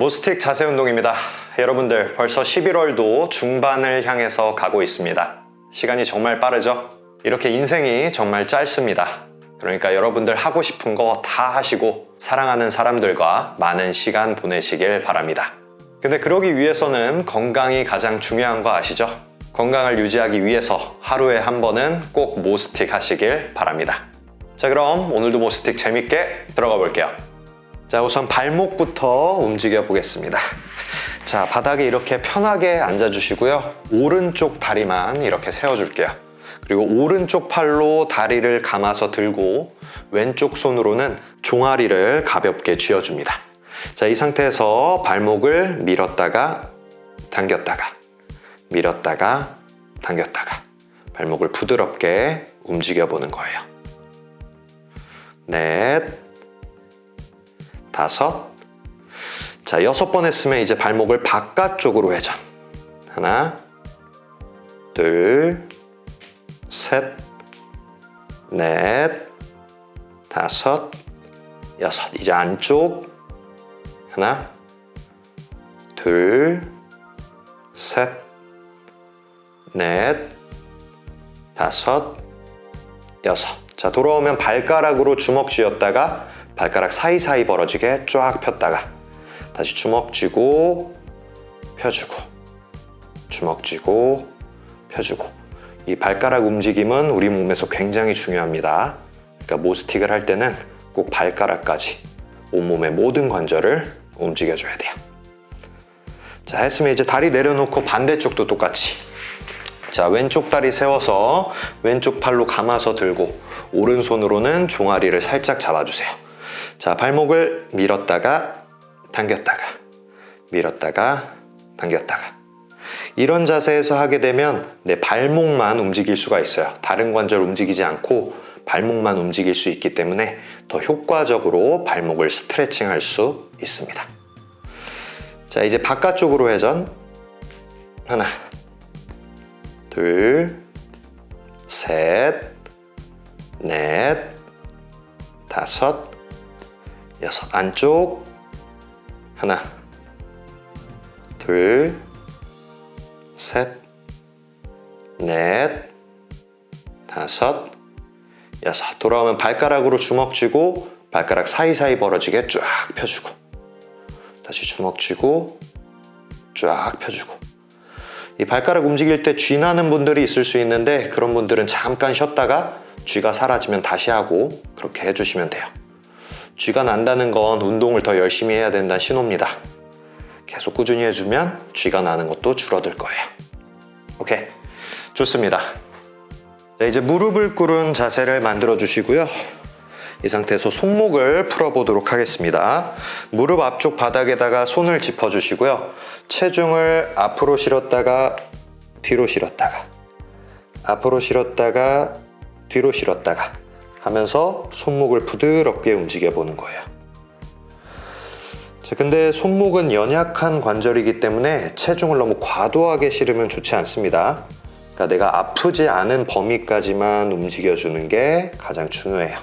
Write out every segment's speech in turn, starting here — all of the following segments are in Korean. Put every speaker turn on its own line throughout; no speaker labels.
모스틱 자세 운동입니다. 여러분들 벌써 11월도 중반을 향해서 가고 있습니다. 시간이 정말 빠르죠? 이렇게 인생이 정말 짧습니다. 그러니까 여러분들 하고 싶은 거 다 하시고 사랑하는 사람들과 많은 시간 보내시길 바랍니다. 근데 그러기 위해서는 건강이 가장 중요한 거 아시죠? 건강을 유지하기 위해서 하루에 한 번은 꼭 모스틱 하시길 바랍니다. 자, 그럼 오늘도 모스틱 재밌게 들어가 볼게요. 자, 우선 발목부터 움직여 보겠습니다. 자, 바닥에 이렇게 편하게 앉아 주시고요. 오른쪽 다리만 이렇게 세워 줄게요. 그리고 오른쪽 팔로 다리를 감아서 들고 왼쪽 손으로는 종아리를 가볍게 쥐어줍니다. 자, 이 상태에서 발목을 밀었다가 당겼다가 밀었다가 당겼다가 발목을 부드럽게 움직여 보는 거예요. 넷, 다섯, 자, 여섯 번 했으면 이제 발목을 바깥쪽으로 회전. 하나, 둘, 셋, 넷, 다섯, 여섯. 이제 안쪽. 하나, 둘, 셋, 넷, 다섯, 여섯. 자, 돌아오면 발가락으로 주먹 쥐었다가 발가락 사이사이 벌어지게 쫙 폈다가 다시 주먹 쥐고 펴주고 주먹 쥐고 펴주고 이 발가락 움직임은 우리 몸에서 굉장히 중요합니다. 그러니까 모스틱을 할 때는 꼭 발가락까지 온몸의 모든 관절을 움직여줘야 돼요. 자, 했으면 이제 다리 내려놓고 반대쪽도 똑같이. 자, 왼쪽 다리 세워서 왼쪽 팔로 감아서 들고 오른손으로는 종아리를 살짝 잡아주세요. 자, 발목을 밀었다가 당겼다가 밀었다가 당겼다가 이런 자세에서 하게 되면 내 발목만 움직일 수가 있어요. 다른 관절 움직이지 않고 발목만 움직일 수 있기 때문에 더 효과적으로 발목을 스트레칭 할 수 있습니다. 자, 이제 바깥쪽으로 회전. 하나, 둘, 셋, 넷, 다섯, 여섯. 안쪽. 하나, 둘, 셋, 넷, 다섯, 여섯. 돌아오면 발가락으로 주먹 쥐고 발가락 사이사이 벌어지게 쫙 펴주고 다시 주먹 쥐고 쫙 펴주고 이 발가락 움직일 때 쥐 나는 분들이 있을 수 있는데 그런 분들은 잠깐 쉬었다가 쥐가 사라지면 다시 하고 그렇게 해주시면 돼요. 쥐가 난다는 건 운동을 더 열심히 해야 된다는 신호입니다. 계속 꾸준히 해주면 쥐가 나는 것도 줄어들 거예요. 오케이. 좋습니다. 자, 이제 무릎을 꿇은 자세를 만들어 주시고요. 이 상태에서 손목을 풀어보도록 하겠습니다. 무릎 앞쪽 바닥에다가 손을 짚어주시고요. 체중을 앞으로 실었다가 뒤로 실었다가 앞으로 실었다가 뒤로 실었다가 하면서 손목을 부드럽게 움직여 보는 거예요. 자, 근데 손목은 연약한 관절이기 때문에 체중을 너무 과도하게 실으면 좋지 않습니다. 그러니까 내가 아프지 않은 범위까지만 움직여주는 게 가장 중요해요.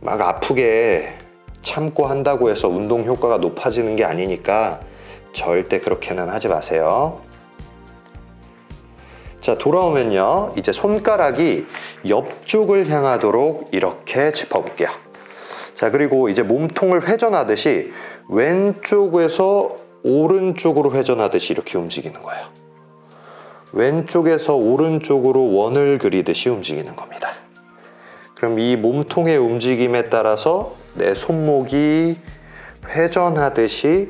막 아프게 참고 한다고 해서 운동 효과가 높아지는 게 아니니까 절대 그렇게는 하지 마세요. 자, 돌아오면요. 이제 손가락이 옆쪽을 향하도록 이렇게 짚어볼게요. 자, 그리고 이제 몸통을 회전하듯이 왼쪽에서 오른쪽으로 회전하듯이 이렇게 움직이는 거예요. 왼쪽에서 오른쪽으로 원을 그리듯이 움직이는 겁니다. 그럼 이 몸통의 움직임에 따라서 내 손목이 회전하듯이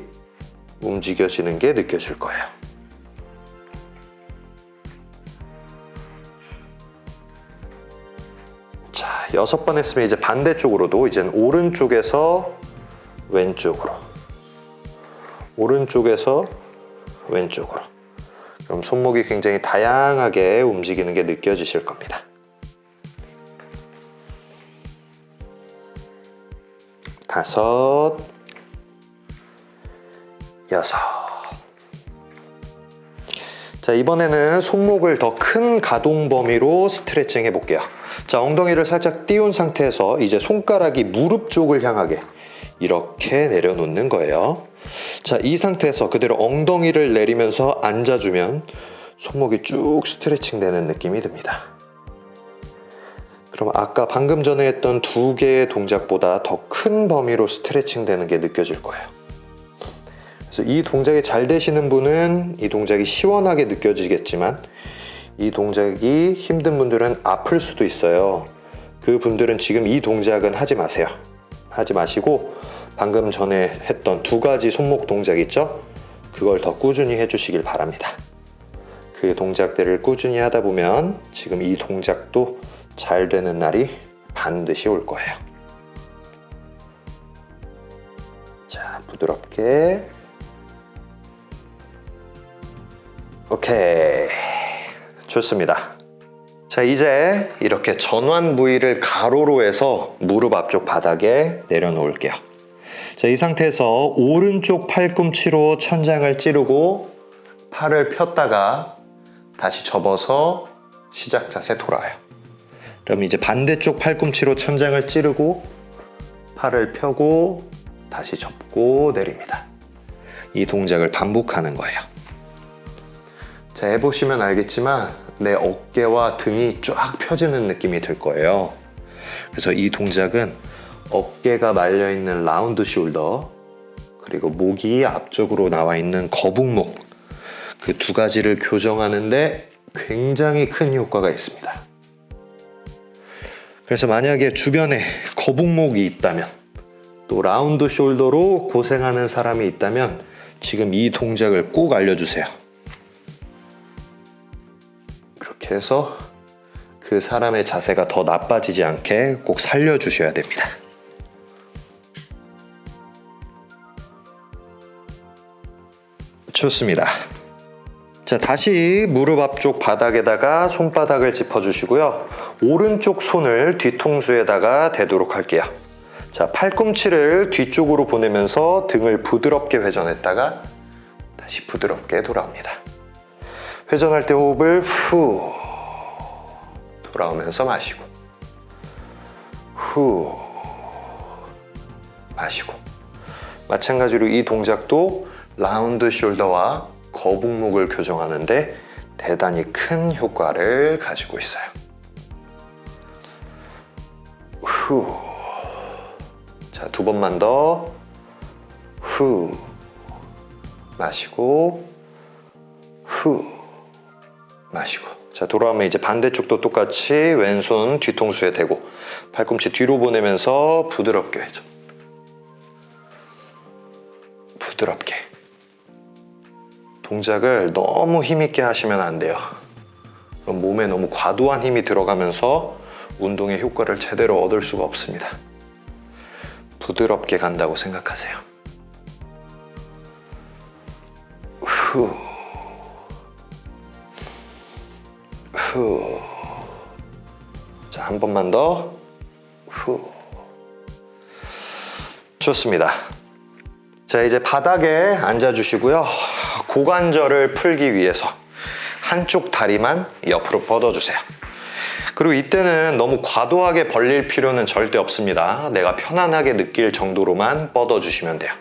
움직여지는 게 느껴질 거예요. 여섯 번 했으면 이제 반대쪽으로도 이제는 오른쪽에서 왼쪽으로. 오른쪽에서 왼쪽으로. 그럼 손목이 굉장히 다양하게 움직이는 게 느껴지실 겁니다. 다섯, 여섯. 자, 이번에는 손목을 더 큰 가동 범위로 스트레칭 해볼게요. 자, 엉덩이를 살짝 띄운 상태에서 이제 손가락이 무릎 쪽을 향하게 이렇게 내려놓는 거예요. 자, 이 상태에서 그대로 엉덩이를 내리면서 앉아주면 손목이 쭉 스트레칭 되는 느낌이 듭니다. 그럼 아까 방금 전에 했던 두 개의 동작보다 더 큰 범위로 스트레칭 되는 게 느껴질 거예요. 그래서 이 동작이 잘 되시는 분은 이 동작이 시원하게 느껴지겠지만 이 동작이 힘든 분들은 아플 수도 있어요. 그 분들은 지금 이 동작은 하지 마세요. 하지 마시고 방금 전에 했던 두 가지 손목 동작 있죠? 그걸 더 꾸준히 해주시길 바랍니다. 그 동작들을 꾸준히 하다 보면 지금 이 동작도 잘 되는 날이 반드시 올 거예요. 자, 부드럽게. 오케이. 좋습니다. 자, 이제 이렇게 전완 부위를 가로로 해서 무릎 앞쪽 바닥에 내려놓을게요. 자, 이 상태에서 오른쪽 팔꿈치로 천장을 찌르고 팔을 폈다가 다시 접어서 시작 자세 돌아요. 그럼 이제 반대쪽 팔꿈치로 천장을 찌르고 팔을 펴고 다시 접고 내립니다. 이 동작을 반복하는 거예요. 자, 해보시면 알겠지만 내 어깨와 등이 쫙 펴지는 느낌이 들 거예요. 그래서 이 동작은 어깨가 말려 있는 라운드 숄더 그리고 목이 앞쪽으로 나와 있는 거북목 그 두 가지를 교정하는데 굉장히 큰 효과가 있습니다. 그래서 만약에 주변에 거북목이 있다면 또 라운드 숄더로 고생하는 사람이 있다면 지금 이 동작을 꼭 알려주세요. 그렇게 해서 그 사람의 자세가 더 나빠지지 않게 꼭 살려주셔야 됩니다. 좋습니다. 자, 다시 무릎 앞쪽 바닥에다가 손바닥을 짚어주시고요. 오른쪽 손을 뒤통수에다가 대도록 할게요. 자, 팔꿈치를 뒤쪽으로 보내면서 등을 부드럽게 회전했다가 다시 부드럽게 돌아옵니다. 회전할 때 호흡을 후 돌아오면서 마시고 후 마시고 마찬가지로 이 동작도 라운드 숄더와 거북목을 교정하는데 대단히 큰 효과를 가지고 있어요. 후. 자, 두 번만 더. 후. 마시고. 후. 마시고. 자, 돌아오면 이제 반대쪽도 똑같이 왼손 뒤통수에 대고 팔꿈치 뒤로 보내면서 부드럽게 회전. 부드럽게. 동작을 너무 힘있게 하시면 안 돼요. 그럼 몸에 너무 과도한 힘이 들어가면서 운동의 효과를 제대로 얻을 수가 없습니다. 부드럽게 간다고 생각하세요. 후. 후. 자, 한 번만 더. 후. 좋습니다. 자, 이제 바닥에 앉아주시고요. 고관절을 풀기 위해서 한쪽 다리만 옆으로 뻗어주세요. 그리고 이때는 너무 과도하게 벌릴 필요는 절대 없습니다. 내가 편안하게 느낄 정도로만 뻗어주시면 돼요.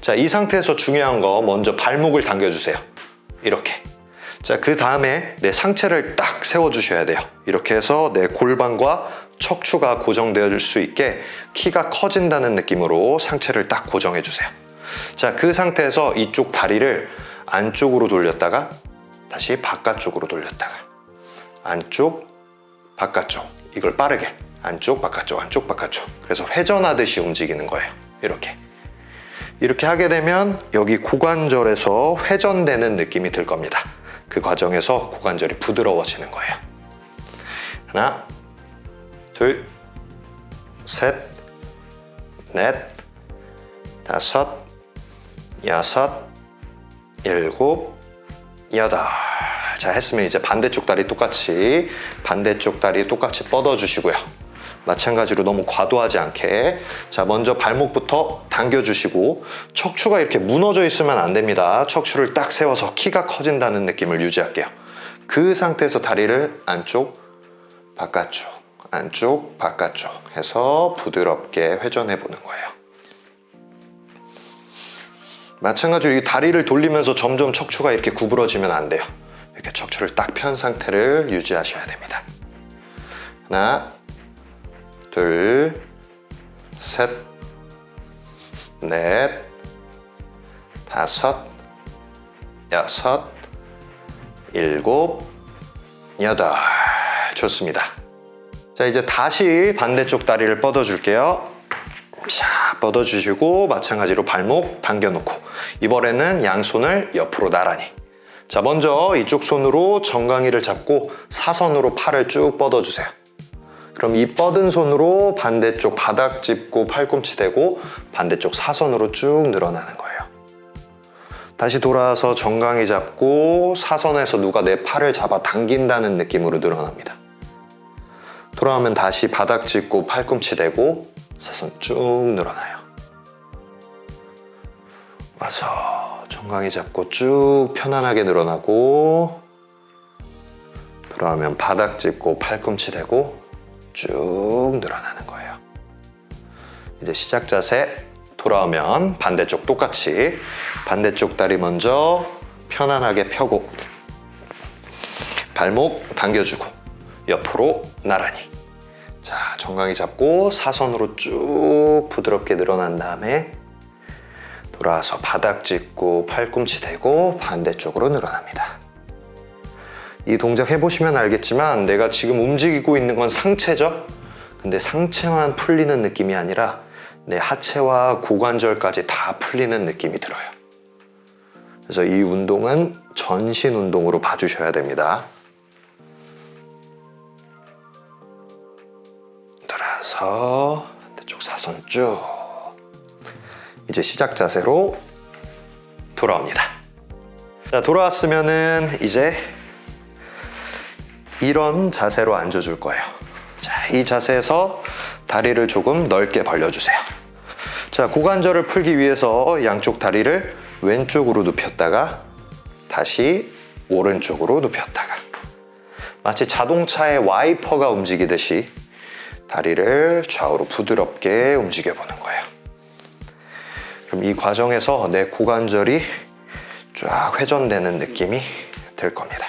자, 이 상태에서 중요한 거 먼저 발목을 당겨주세요. 이렇게. 자, 그 다음에 내 상체를 딱 세워주셔야 돼요. 이렇게 해서 내 골반과 척추가 고정되어 수 있게 키가 커진다는 느낌으로 상체를 딱 고정해주세요. 자, 그 상태에서 이쪽 다리를 안쪽으로 돌렸다가 다시 바깥쪽으로 돌렸다가 안쪽, 바깥쪽. 이걸 빠르게 안쪽, 바깥쪽, 안쪽, 바깥쪽. 그래서 회전하듯이 움직이는 거예요. 이렇게. 이렇게 하게 되면 여기 고관절에서 회전되는 느낌이 들 겁니다. 그 과정에서 고관절이 부드러워지는 거예요. 하나, 둘, 셋, 넷, 다섯, 여섯, 일곱, 여덟. 자, 했으면 이제 반대쪽 다리 똑같이, 반대쪽 다리 똑같이 뻗어주시고요. 마찬가지로 너무 과도하지 않게. 자, 먼저 발목부터 당겨주시고, 척추가 이렇게 무너져 있으면 안 됩니다. 척추를 딱 세워서 키가 커진다는 느낌을 유지할게요. 그 상태에서 다리를 안쪽, 바깥쪽, 안쪽, 바깥쪽 해서 부드럽게 회전해 보는 거예요. 마찬가지로 이 다리를 돌리면서 점점 척추가 이렇게 구부러지면 안 돼요. 이렇게 척추를 딱 편 상태를 유지하셔야 됩니다. 하나, 둘, 셋, 넷, 다섯, 여섯, 일곱, 여덟. 좋습니다. 자, 이제 다시 반대쪽 다리를 뻗어줄게요. 자, 뻗어주시고 마찬가지로 발목 당겨놓고 이번에는 양손을 옆으로 나란히 자, 먼저 이쪽 손으로 정강이를 잡고 사선으로 팔을 쭉 뻗어주세요. 그럼 이 뻗은 손으로 반대쪽 바닥 짚고 팔꿈치 대고 반대쪽 사선으로 쭉 늘어나는 거예요. 다시 돌아와서 정강이 잡고 사선에서 누가 내 팔을 잡아 당긴다는 느낌으로 늘어납니다. 돌아오면 다시 바닥 짚고 팔꿈치 대고 사선 쭉 늘어나요. 와서 정강이 잡고 쭉 편안하게 늘어나고 돌아오면 바닥 짚고 팔꿈치 대고 쭉 늘어나는 거예요. 이제 시작 자세 돌아오면 반대쪽 똑같이 반대쪽 다리 먼저 편안하게 펴고 발목 당겨주고 옆으로 나란히 자 정강이 잡고 사선으로 쭉 부드럽게 늘어난 다음에 돌아와서 바닥 짚고 팔꿈치 대고 반대쪽으로 늘어납니다. 이 동작 해보시면 알겠지만 내가 지금 움직이고 있는 건 상체죠? 근데 상체만 풀리는 느낌이 아니라 내 하체와 고관절까지 다 풀리는 느낌이 들어요. 그래서 이 운동은 전신 운동으로 봐주셔야 됩니다. 돌아서 반대쪽 사선 쭉. 이제 시작 자세로 돌아옵니다. 자, 돌아왔으면은 이제 이런 자세로 앉아줄 거예요. 자, 이 자세에서 다리를 조금 넓게 벌려주세요. 자, 고관절을 풀기 위해서 양쪽 다리를 왼쪽으로 눕혔다가 다시 오른쪽으로 눕혔다가 마치 자동차의 와이퍼가 움직이듯이 다리를 좌우로 부드럽게 움직여 보는 거예요. 그럼 이 과정에서 내 고관절이 쫙 회전되는 느낌이 들 겁니다.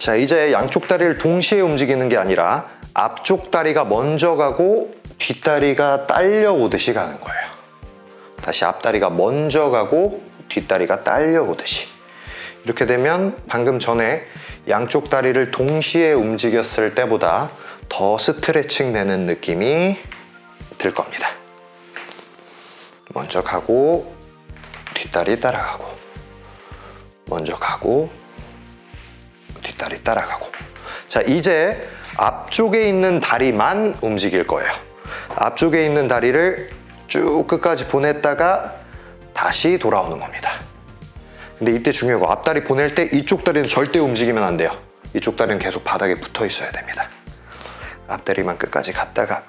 자, 이제 양쪽 다리를 동시에 움직이는 게 아니라 앞쪽 다리가 먼저 가고 뒷다리가 딸려오듯이 가는 거예요. 다시 앞다리가 먼저 가고 뒷다리가 딸려오듯이. 이렇게 되면 방금 전에 양쪽 다리를 동시에 움직였을 때보다 더 스트레칭 되는 느낌이 들 겁니다. 먼저 가고 뒷다리 따라가고 먼저 가고 뒷다리 따라가고. 자 이제 앞쪽에 있는 다리만 움직일 거예요. 앞쪽에 있는 다리를 쭉 끝까지 보냈다가 다시 돌아오는 겁니다. 근데 이때 중요한 거 앞다리 보낼 때 이쪽 다리는 절대 움직이면 안 돼요. 이쪽 다리는 계속 바닥에 붙어 있어야 됩니다. 앞다리만 끝까지 갔다가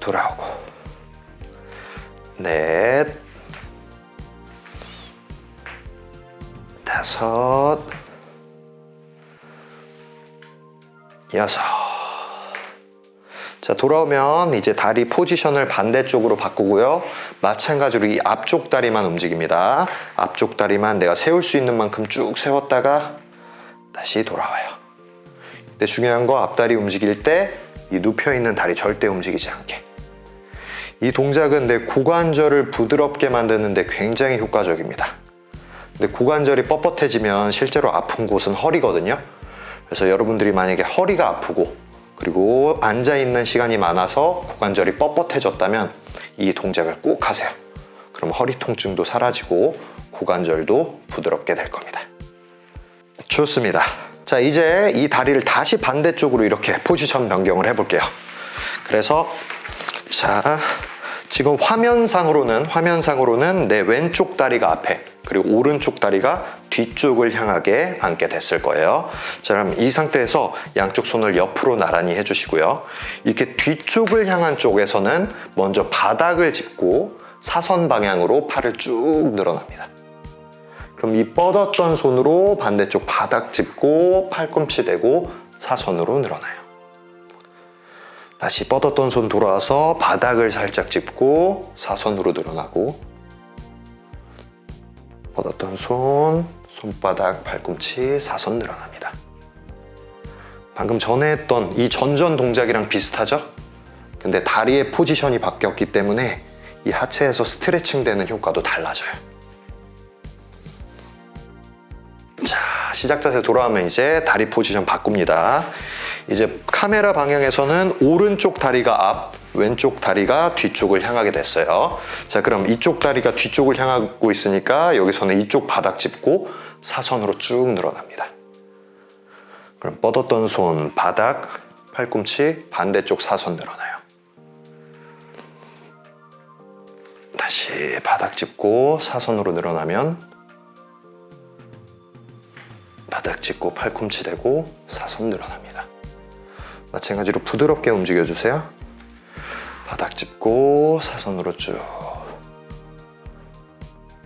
돌아오고. 넷. 다섯 여섯. 자, 돌아오면 이제 다리 포지션을 반대쪽으로 바꾸고요. 마찬가지로 이 앞쪽 다리만 움직입니다. 앞쪽 다리만 내가 세울 수 있는 만큼 쭉 세웠다가 다시 돌아와요. 근데 중요한 거 앞다리 움직일 때 이 눕혀 있는 다리 절대 움직이지 않게. 이 동작은 내 고관절을 부드럽게 만드는데 굉장히 효과적입니다. 근데 고관절이 뻣뻣해지면 실제로 아픈 곳은 허리거든요. 그래서 여러분들이 만약에 허리가 아프고 그리고 앉아 있는 시간이 많아서 고관절이 뻣뻣해졌다면 이 동작을 꼭 하세요. 그럼 허리 통증도 사라지고 고관절도 부드럽게 될 겁니다. 좋습니다. 자, 이제 이 다리를 다시 반대쪽으로 이렇게 포지션 변경을 해볼게요. 그래서 자, 지금 화면상으로는 화면상으로는 내 왼쪽 다리가 앞에 그리고 오른쪽 다리가 뒤쪽을 향하게 앉게 됐을 거예요. 자, 그럼 이 상태에서 양쪽 손을 옆으로 나란히 해주시고요. 이렇게 뒤쪽을 향한 쪽에서는 먼저 바닥을 짚고 사선 방향으로 팔을 쭉 늘어납니다. 그럼 이 뻗었던 손으로 반대쪽 바닥 짚고 팔꿈치 대고 사선으로 늘어나요. 다시 뻗었던 손 돌아와서 바닥을 살짝 짚고 사선으로 늘어나고 뻗었던 손, 손바닥, 발꿈치, 사선 늘어납니다. 방금 전에 했던 이 전전 동작이랑 비슷하죠? 근데 다리의 포지션이 바뀌었기 때문에 이 하체에서 스트레칭 되는 효과도 달라져요. 자, 시작 자세 돌아오면 이제 다리 포지션 바꿉니다. 이제 카메라 방향에서는 오른쪽 다리가 앞, 왼쪽 다리가 뒤쪽을 향하게 됐어요. 자, 그럼 이쪽 다리가 뒤쪽을 향하고 있으니까 여기서는 이쪽 바닥 짚고 사선으로 쭉 늘어납니다. 그럼 뻗었던 손, 바닥, 팔꿈치, 반대쪽 사선 늘어나요. 다시 바닥 짚고 사선으로 늘어나면 바닥 짚고 팔꿈치 대고 사선 늘어납니다. 마찬가지로 부드럽게 움직여 주세요. 바닥 짚고 사선으로 쭉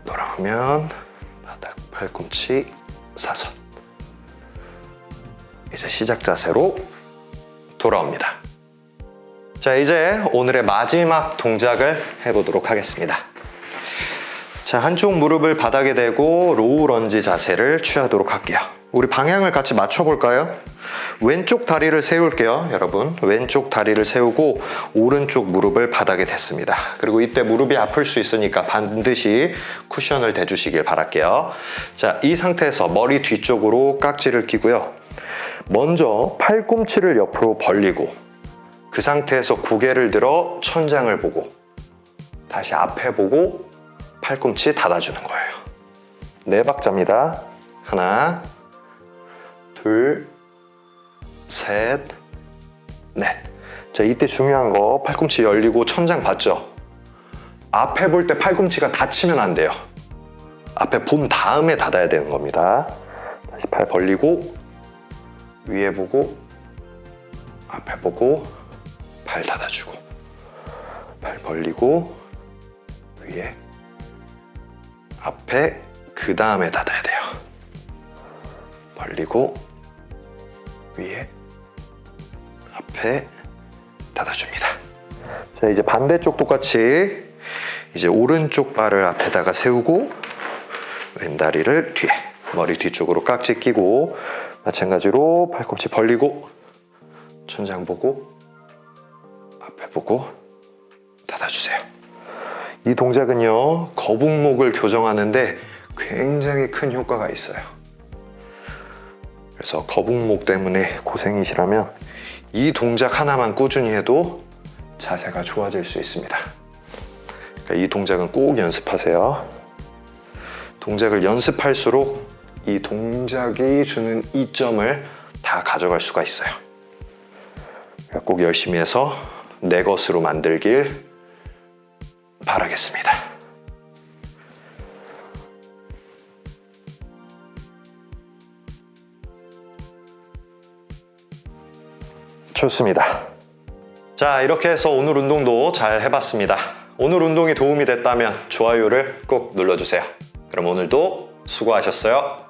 돌아오면 바닥 팔꿈치 사선 이제 시작 자세로 돌아옵니다. 자, 이제 오늘의 마지막 동작을 해보도록 하겠습니다. 자, 한쪽 무릎을 바닥에 대고 로우 런지 자세를 취하도록 할게요. 우리 방향을 같이 맞춰볼까요? 왼쪽 다리를 세울게요, 여러분. 왼쪽 다리를 세우고 오른쪽 무릎을 바닥에 댔습니다. 그리고 이때 무릎이 아플 수 있으니까 반드시 쿠션을 대주시길 바랄게요. 자, 이 상태에서 머리 뒤쪽으로 깍지를 끼고요. 먼저 팔꿈치를 옆으로 벌리고 그 상태에서 고개를 들어 천장을 보고 다시 앞에 보고 팔꿈치 닫아주는 거예요. 네 박자입니다. 하나, 둘, 셋, 넷. 자, 이때 중요한 거 팔꿈치 열리고 천장 봤죠? 앞에 볼 때 팔꿈치가 닫히면 안 돼요. 앞에 본 다음에 닫아야 되는 겁니다. 다시 팔 벌리고 위에 보고 앞에 보고 발 닫아주고 발 벌리고 위에 앞에 그 다음에 닫아야 돼요. 벌리고 위에 앞에 닫아줍니다. 자 이제 반대쪽 똑같이 이제 오른쪽 발을 앞에다가 세우고 왼다리를 뒤에 머리 뒤쪽으로 깍지 끼고 마찬가지로 팔꿈치 벌리고 천장 보고 앞에 보고 닫아주세요. 이 동작은요 거북목을 교정하는데 굉장히 큰 효과가 있어요. 그래서 거북목 때문에 고생이시라면 이 동작 하나만 꾸준히 해도 자세가 좋아질 수 있습니다. 그러니까 이 동작은 꼭 연습하세요. 동작을 연습할수록 이 동작이 주는 이점을 다 가져갈 수가 있어요. 그러니까 꼭 열심히 해서 내 것으로 만들길 바라겠습니다. 좋습니다. 자, 이렇게 해서 오늘 운동도 잘 해봤습니다. 오늘 운동이 도움이 됐다면 좋아요를 꼭 눌러주세요. 그럼 오늘도 수고하셨어요.